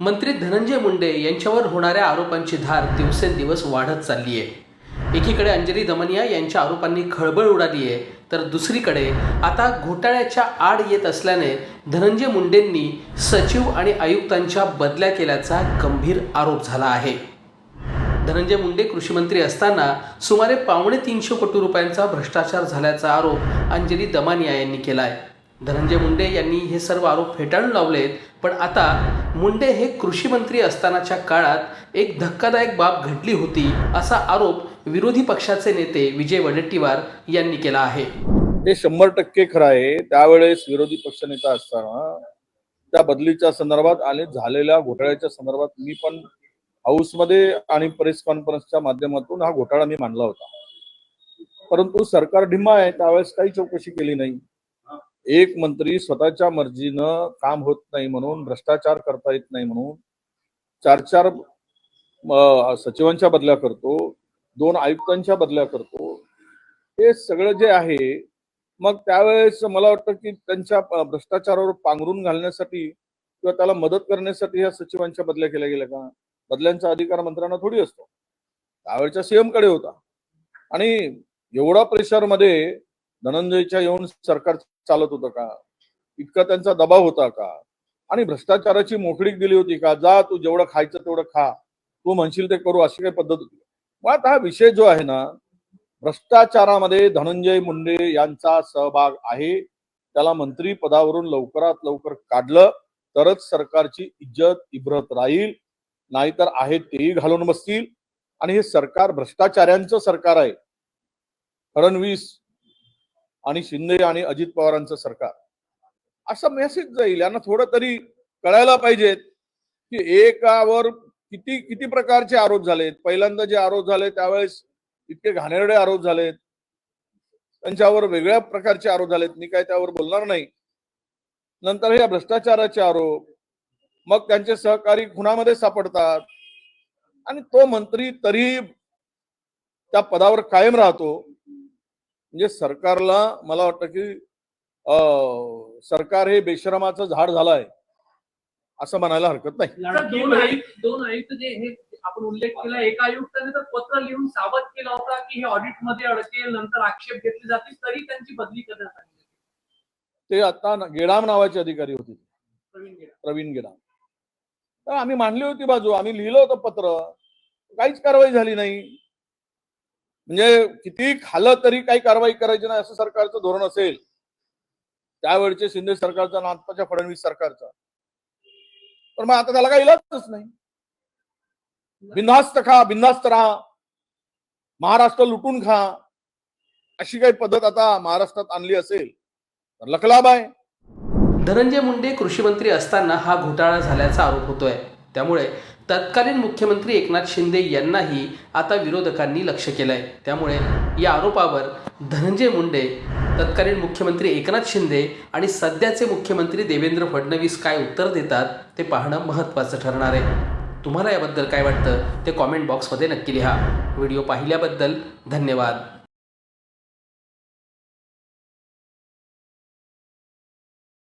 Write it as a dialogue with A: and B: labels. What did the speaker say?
A: मंत्री धनंजय मुंडे यांच्यावर होणाऱ्या आरोपांची धार दिवसेंदिवस वाढत चालली आहे. एकीकडे अंजली दमनिया यांच्या आरोपांनी खळबळ उडाली आहे तर दुसरीकडे आता घोटाळ्याच्या आड येत असल्याने धनंजय मुंडेंनी सचिव आणि आयुक्तांच्या बदल्या केल्याचा गंभीर आरोप झाला आहे. धनंजय मुंडे कृषीमंत्री असताना सुमारे पावणे तीनशे कोटी रुपयांचा भ्रष्टाचार झाल्याचा आरोप अंजली दमानिया यांनी केला आहे धनंजय मुंडे यांनी हे सर्व आरोप फेटाळून लावलेत. पण आता मुंडे हे कृषी मंत्री असतानाच्या काळात एक धक्कादायक बाब घडली होती असा आरोप विरोधी पक्षाचे नेते विजय वडेट्टीवार यांनी केला आहे.
B: ते शंभर टक्के खरं आहे. त्यावेळेस विरोधी पक्षनेता असताना त्या बदलीच्या संदर्भात आणि झालेल्या घोटाळ्याच्या संदर्भात मी पण हाऊसमध्ये आणि प्रेस कॉन्फरन्सच्या माध्यमातून हा घोटाळा मी मांडला होता. परंतु सरकार ढिम्मा आहे त्यावेळेस काही चौकशी केली नाही. एक मंत्री स्वतःच्या मर्जीनं काम होत नाही म्हणून भ्रष्टाचार करता येत नाही म्हणून चार चार सचिवांच्या बदल्या करतो दोन आयुक्तांच्या बदल्या करतो हे सगळं जे आहे मग त्यावेळेस मला वाटतं की त्यांच्या भ्रष्टाचारावर पांघरून घालण्यासाठी किंवा त्याला मदत करण्यासाठी ह्या सचिवांच्या बदल्या केल्या गेल्या का? बदल्यांचा अधिकार मंत्र्यांना थोडी असतो. त्यावेळच्या सीएमकडे होता. आणि एवढा प्रेशरमध्ये धनंजयच्या येऊन सरकार चालत होतं का? इतका त्यांचा दबाव होता का? आणि भ्रष्टाचाराची मोकळीक दिली होती का? जा तू जेवढं खायचं तेवढं खा. तू म्हणशील ते करू अशी काही पद्धत होती. मग आता हा विषय जो आहे ना भ्रष्टाचारामध्ये धनंजय मुंडे यांचा सहभाग आहे. त्याला मंत्री पदावरून लवकरात लवकर काढलं. तरच सरकारची इज्जत इब्रत राहील. नाहीतर आहे तेही घालून बसतील. आणि हे सरकार भ्रष्टाचार्यांचं सरकार आहे. फडणवीस आणि शिंदे आणि अजित पवारांचं सरकार. असा मेसेज जाईल यांना थोडं तरी कळायला पाहिजेत की एकावर किती किती प्रकारचे आरोप झालेत. पहिल्यांदा जे आरोप झाले त्यावेळेस इतके घाणेरडे आरोप झालेत. त्यांच्यावर वेगळ्या प्रकारचे आरोप झालेत. मी काय त्यावर बोलणार नाही. नंतर हे भ्रष्टाचाराचे आरोप. मग त्यांचे सहकारी खुनामध्ये सापडतात. आणि तो मंत्री तरी त्या पदावर कायम राहतो. म्हणजे सरकारला मला वाटतं की अं, सरकार हे बेशरमाचं झाड झालं आहे असं म्हणायला हरकत नाही.
C: दोन आयुक्त जे हे आपण उल्लेख केला. एका आयुक्ताने तर पत्र लिहून सावध केला होता की हे ऑडिटमध्ये अडकेल नंतर आक्षेप घेतले जातील तरी त्यांची बदली करण्यात आली.
B: ते आता गेडाम नावाचे अधिकारी होते.
C: प्रवीण
B: गेडाम. तर आम्ही मांडली होती बाजू. आम्ही लिहिलं होतं पत्र. काहीच कारवाई झाली नाही. म्हणजे किती खालं तरी काही कारवाई करायची नाही असं सरकारचं धोरण असेल त्यावेळचे शिंदे सरकारचं नागपूरच्या फडणवीस सरकारचं. पण मग आता त्याला काही इलाजच नाही. बिनधास्त खा बिनधास्त राहा. महाराष्ट्र लुटून खा. अशी काही पद्धत आता महाराष्ट्रात आणली असेल तर लखलाभ आहे
A: धनंजय मुंडे कृषी मंत्री असताना हा घोटाळा झाल्याचा आरोप होतोय. त्यामुळे तत्कालीन मुख्यमंत्री एकनाथ शिंदे यांनाही आता विरोधकांनी लक्ष आहे त्यामुळे या आरोपावर धनंजय मुंडे तत्कालीन मुख्यमंत्री एकनाथ शिंदे आणि सध्याचे मुख्यमंत्री देवेंद्र फडणवीस काय उत्तर देतात ते पाहणं महत्त्वाचं ठरणार आहे. तुम्हाला याबद्दल काय वाटतं ते कॉमेंट बॉक्समध्ये नक्की लिहा. व्हिडिओ पाहिल्याबद्दल धन्यवाद.